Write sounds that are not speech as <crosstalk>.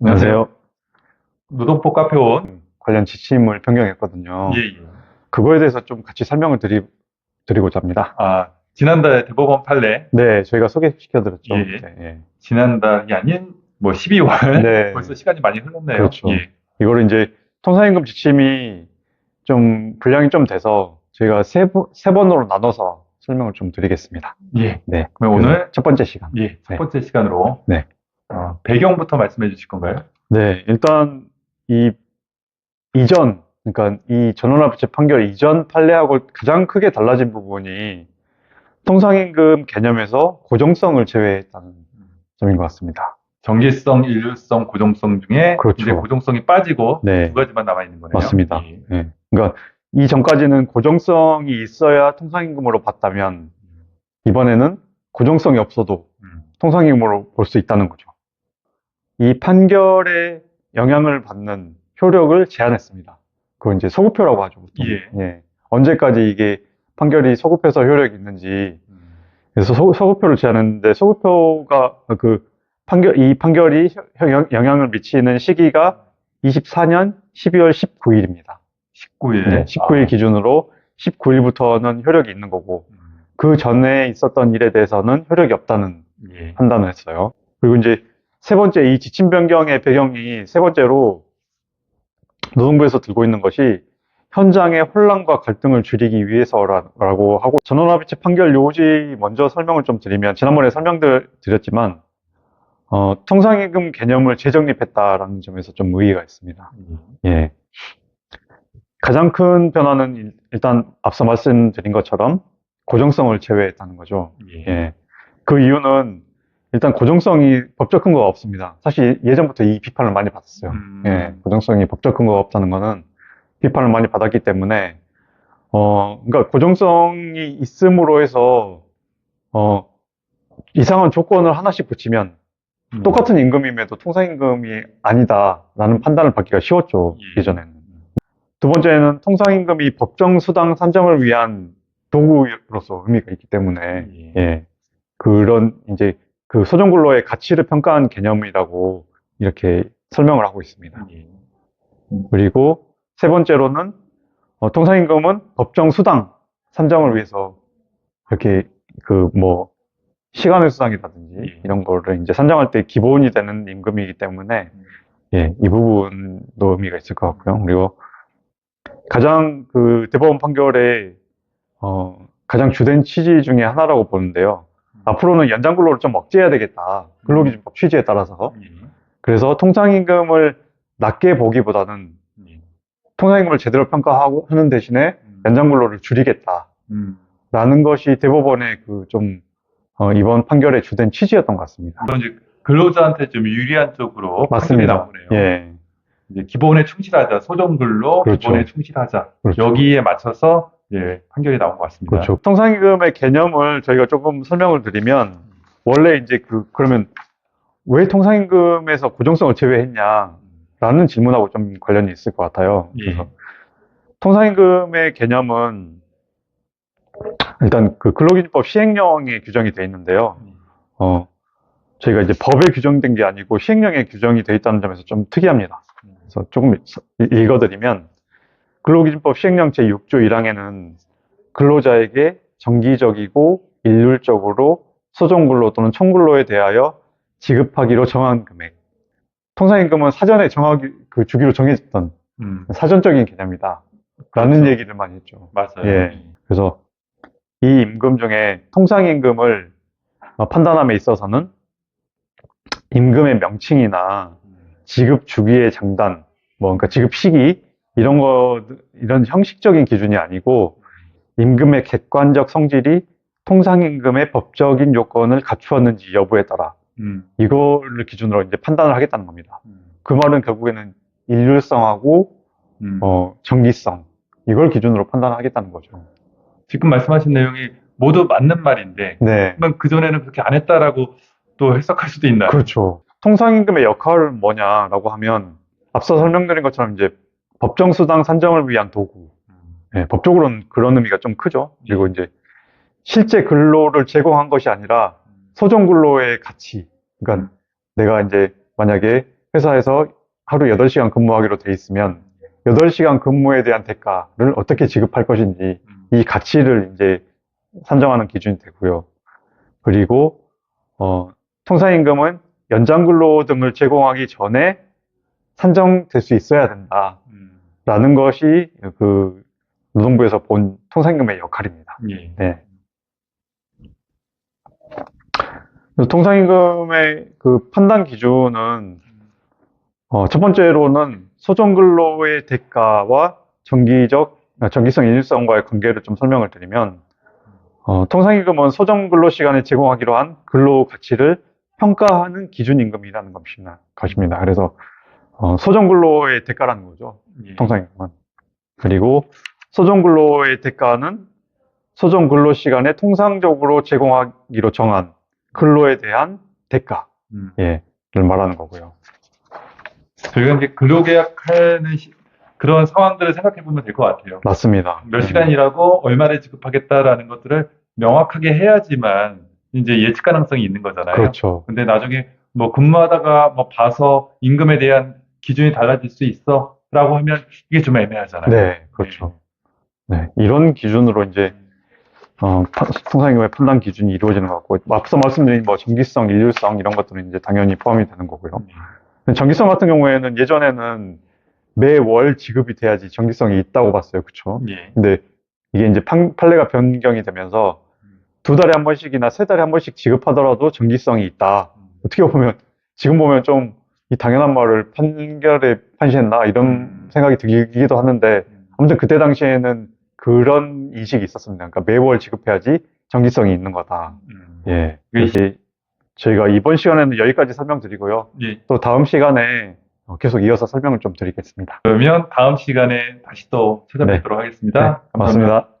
안녕하세요. 노동법 카페 온. 관련 지침을 변경했거든요. 예, 예. 그거에 대해서 좀 같이 설명을 드리, 드리고자 합니다. 아, 지난달 대법원 판례, 네, 저희가 소개시켜드렸죠. 예. 네, 예. 지난달이 아닌 뭐 12월. 네. <laughs> 벌써 시간이 많이 흘렀네요. 그렇죠. 예. 이거를 이제 통상임금 지침이 좀 분량이 좀 돼서 저희가 세, 번- 세 번으로 나눠서 설명을 좀 드리겠습니다. 예. 네. 그럼 오늘 첫 번째 시간. 예, 첫 네. 번째 시간으로 네. 어, 배경부터 말씀해 주실 건가요? 네, 일단 이 이전, 그러니까 이 전원합의체 판결 이전 판례하고 가장 크게 달라진 부분이 통상임금 개념에서 고정성을 제외했다는 점인 것 같습니다. 정기성, 일률성, 고정성 중에 그렇죠. 이제 고정성이 빠지고 네. 두 가지만 남아 있는 거네요. 맞습니다. 예. 예. 그러니까 이 전까지는 고정성이 있어야 통상임금으로 봤다면 이번에는 고정성이 없어도 음. 통상임금으로 볼 수 있다는 거죠. 이 판결에 영향을 받는 효력을 제한했습니다. 그건 이제 소급표라고 하죠. 보통. 예. 언제까지 이게 판결이 소급해서 효력이 있는지 음. 그래서 소, 소급표를 제한했는데 소급표가 그 판결 이 판결이 영- 영향을 미치는 시기가 24년 12월 19일입니다. 19일. 네, 19일 기준으로 19일부터는 효력이 있는 거고 그 전에 있었던 일에 대해서는 효력이 없다는 예. 판단을 했어요. 그리고 이제 세 번째 이 지침 변경의 배경이 세 번째로 노동부에서 들고 있는 것이 현장의 혼란과 갈등을 줄이기 위해서라고 하고 전원합의체 판결 요지 먼저 설명을 좀 드리면 지난번에 설명을 드렸지만 어, 통상임금 개념을 재정립했다라는 점에서 좀 의의가 있습니다. 예. 가장 큰 변화는 일- 일단 앞서 말씀드린 것처럼 고정성을 제외했다는 거죠. 예. 예. 그 이유는 일단 고정성이 법적 근거가 없습니다. 사실 예전부터 이 비판을 많이 받았어요. 음. 예. 고정성이 법적 근거가 없다는 거는 비판을 많이 받았기 때문에 어, 그러니까 고정성이 있음으로 해서 어, 이상한 조건을 하나씩 붙이면 음. 똑같은 임금임에도 통상임금이 아니다라는 판단을 받기가 쉬웠죠. 예. 예전에는. 두 번째는 통상임금이 법정 수당 산정을 위한 도구로서 의미가 있기 때문에 예. 예. 그런 이제 그 소정근로의 가치를 평가한 개념이라고 이렇게 설명을 하고 있습니다. 예. 그리고 세 번째로는 어, 통상임금은 법정 수당 산정을 위해서 이렇게 그 뭐 시간의 수당이라든지 예. 이런 거를 이제 산정할 때 기본이 되는 임금이기 때문에 예, 이 부분도 의미가 있을 것 같고요. 그리고 가장 그 대법원 판결의 어, 가장 주된 취지 중에 하나라고 보는데요. 앞으로는 연장 근로를 좀 억제해야 되겠다. 근로기준법 취지에 따라서. 예. 그래서 통상임금을 낮게 보기보다는 예. 통상임금을 제대로 평가하고 하는 대신에 음. 연장 근로를 줄이겠다 라는 음. 것이 대법원의 그 좀 이번 판결의 주된 취지였던 것 같습니다. 이제 근로자한테 좀 유리한 쪽으로 맞습니다. 나오네요. 예, 이제 기본에 충실하자, 소정 근로 그렇죠. 기본에 충실하자. 그렇죠. 여기에 맞춰서 예, 판결이 나온 것 같습니다. 그렇죠. 통상임금의 개념을 저희가 조금 설명을 드리면 원래 이제 그 그러면 왜 통상임금에서 고정성을 제외했냐라는 질문하고 좀 관련이 있을 것 같아요. 예. 그래서 통상임금의 개념은 일단 그 근로기준법 시행령에 규정이 되어 있는데요. 어, 저희가 이제 법에 규정된 게 아니고 시행령에 규정이 되어 있다는 점에서 좀 특이합니다. 그래서 조금 이- 읽어드리면 근로기준법 시행령 제6조 1항에는 근로자에게 정기적이고 일률적으로 소정근로 또는 총근로에 대하여 지급하기로 정한 금액. 통상임금은 사전에 정하기, 그 주기로 정해졌던 음, 사전적인 개념이다. 라는 그렇죠. 얘기를 많이 했죠. 맞아요. 예. 그래서 이 임금 중에 통상임금을 어, 판단함에 있어서는 임금의 명칭이나 지급 주기의 장단, 뭐, 그러니까 지급 시기, 이런 거, 이런 형식적인 기준이 아니고, 임금의 객관적 성질이 통상임금의 법적인 요건을 갖추었는지 여부에 따라, 음, 이거를 기준으로 이제 판단을 하겠다는 겁니다. 음, 그 말은 결국에는 일률성하고, 음. 어, 정기성, 이걸 기준으로 판단하겠다는 거죠. 지금 말씀하신 내용이 모두 맞는 말인데, 네. 그러면 그전에는 그렇게 안 했다라고 또 해석할 수도 있나요? 그렇죠. 통상임금의 역할은 뭐냐라고 하면, 앞서 설명드린 것처럼 이제 법정 수당 산정을 위한 도구, 음, 예, 법적으로는 그런 의미가 좀 크죠. 그리고 이제 실제 근로를 제공한 것이 아니라 소정 근로의 가치. 그러니까 내가 이제 만약에 회사에서 하루 8시간 근무하기로 돼 있으면 8시간 근무에 대한 대가를 어떻게 지급할 것인지 음. 이 가치를 이제 산정하는 기준이 되고요. 그리고 어, 통상임금은 연장근로 등을 제공하기 전에 산정될 수 있어야 된다 라는 음. 것이 그 노동부에서 본 통상임금의 역할입니다. 예. 네. 통상임금의 그 판단 기준은 어, 첫 번째로는 소정근로의 대가와 정기적 아, 정기성 일일성과의 관계를 좀 설명을 드리면 어, 통상임금은 소정근로 시간에 제공하기로 한 근로 가치를 평가하는 기준임금이라는 것입니다. 것입니다. 그래서 어, 소정근로의 대가라는 거죠. 예. 통상임금은. 그리고 소정근로의 대가는 소정근로 시간에 통상적으로 제공하기로 정한 근로에 대한 대가, 음. 예, 를 말하는 거고요. 저희가 이제 근로계약하는 시- 그런 상황들을 생각해 보면 될 것 같아요. 맞습니다. 몇 시간 일하고 얼마를 지급하겠다라는 것들을 명확하게 해야지만 이제 예측 가능성이 있는 거잖아요. 그렇죠. 근데 나중에 뭐 근무하다가 뭐 봐서 임금에 대한 기준이 달라질 수 있어 라고 하면 이게 좀 애매하잖아요. 네, 그렇죠. 네, 이런 기준으로 이제 어, 파- 통상임금의 판단 기준이 이루어지는 것 같고, 앞서 말씀드린 뭐 정기성, 일률성 이런 것들은 이제 당연히 포함이 되는 거고요. 음. 정기성 같은 경우에는 예전에는 매월 지급이 돼야지 정기성이 있다고 봤어요. 그쵸? 예. 근데 이게 이제 판, 판례가 변경이 되면서 두 달에 한 번씩이나 세 달에 한 번씩 지급하더라도 정기성이 있다. 어떻게 보면 지금 보면 좀 이 당연한 말을 판결에 판시했나 이런 음. 생각이 들기도 하는데 아무튼 그때 당시에는 그런 인식이 있었습니다. 그러니까 매월 지급해야지 정기성이 있는 거다. 음. 예. 이제 저희가 이번 시간에는 여기까지 설명드리고고요. 예. 또 다음 시간에 어, 계속 이어서 설명을 좀 드리겠습니다. 그러면 다음 시간에 다시 또 찾아뵙도록 하겠습니다. 네, 고맙습니다.